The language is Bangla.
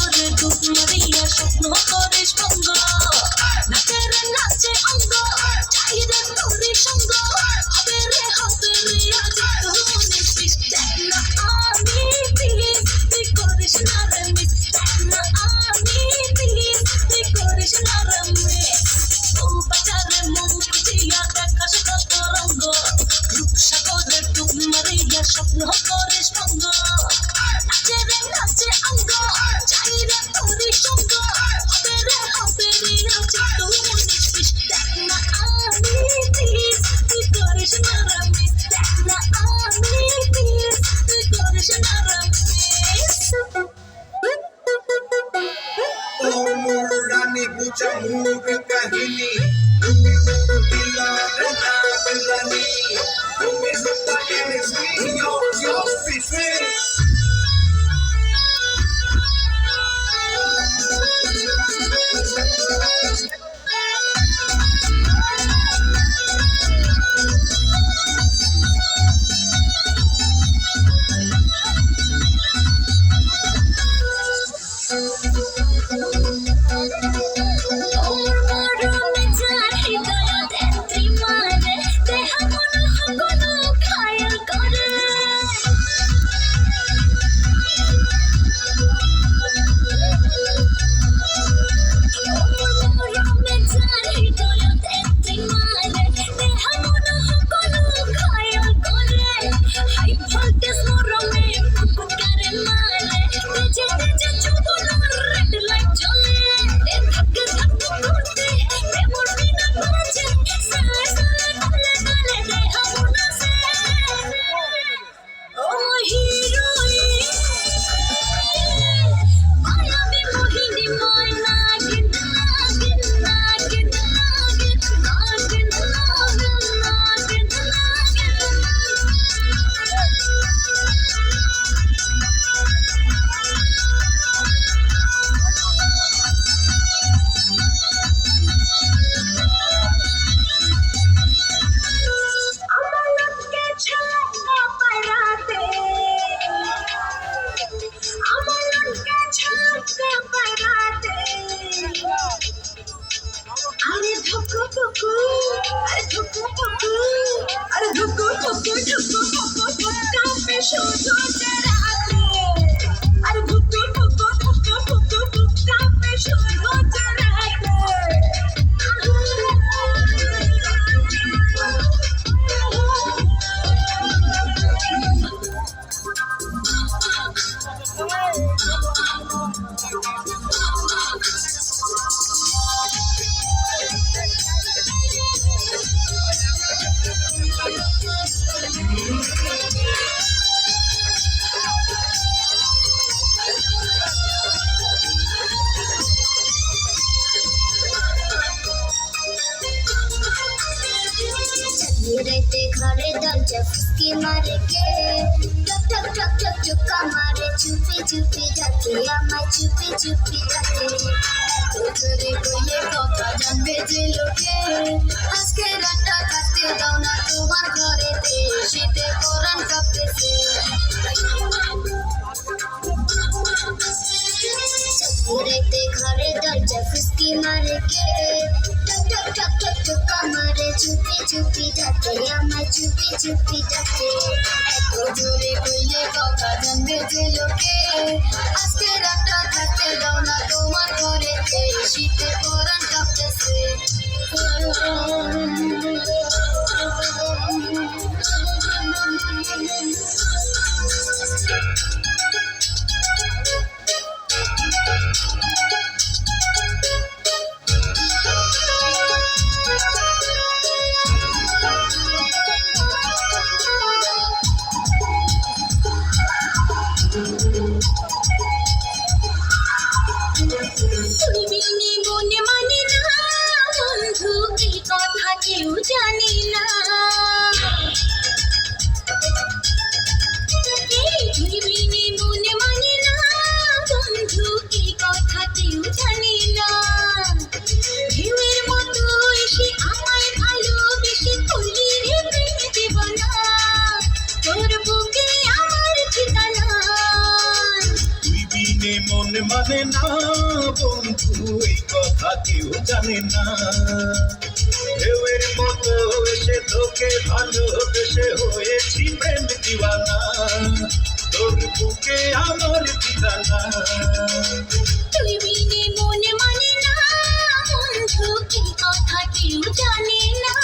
করে ডুব মারিয়া স্বপ্ন করে সঙ্গ। নাচের নাচে অঙ্গ ঘুরেতে ঘরে দরজা ফুসকে মারে কে ঠক ঠক ঠক ঠক চুক্কা মারে চুপি চুপি ডাকে আমায় চুপি চুপি ডাকে তোদের কইলে কথা জানবে যে লোকে আজকে রাতটা কামারে চুপি চুপি থাকে আমার চুপি চুপি থাকে এত জোরে বললে কথা জানবে যে লোকে আজকে রাতটা জানে না। মনে মানে না। বন্ধু এই কথা কেউ জানে না। ঢেউয়ের মতো এসে আমায় ভালোবেসে করলি মানে না। বন্ধু, এই কথা কেউ জানে না। ঢেউয়ের মতো এসে তোকে ভালোবেসে হয়েছি প্রেম দিওয়ানা। তোর বুকে আমার ঠিকানা। তুই বিনে মনে মানে না বন্ধু কি কথা কেউ জানে না।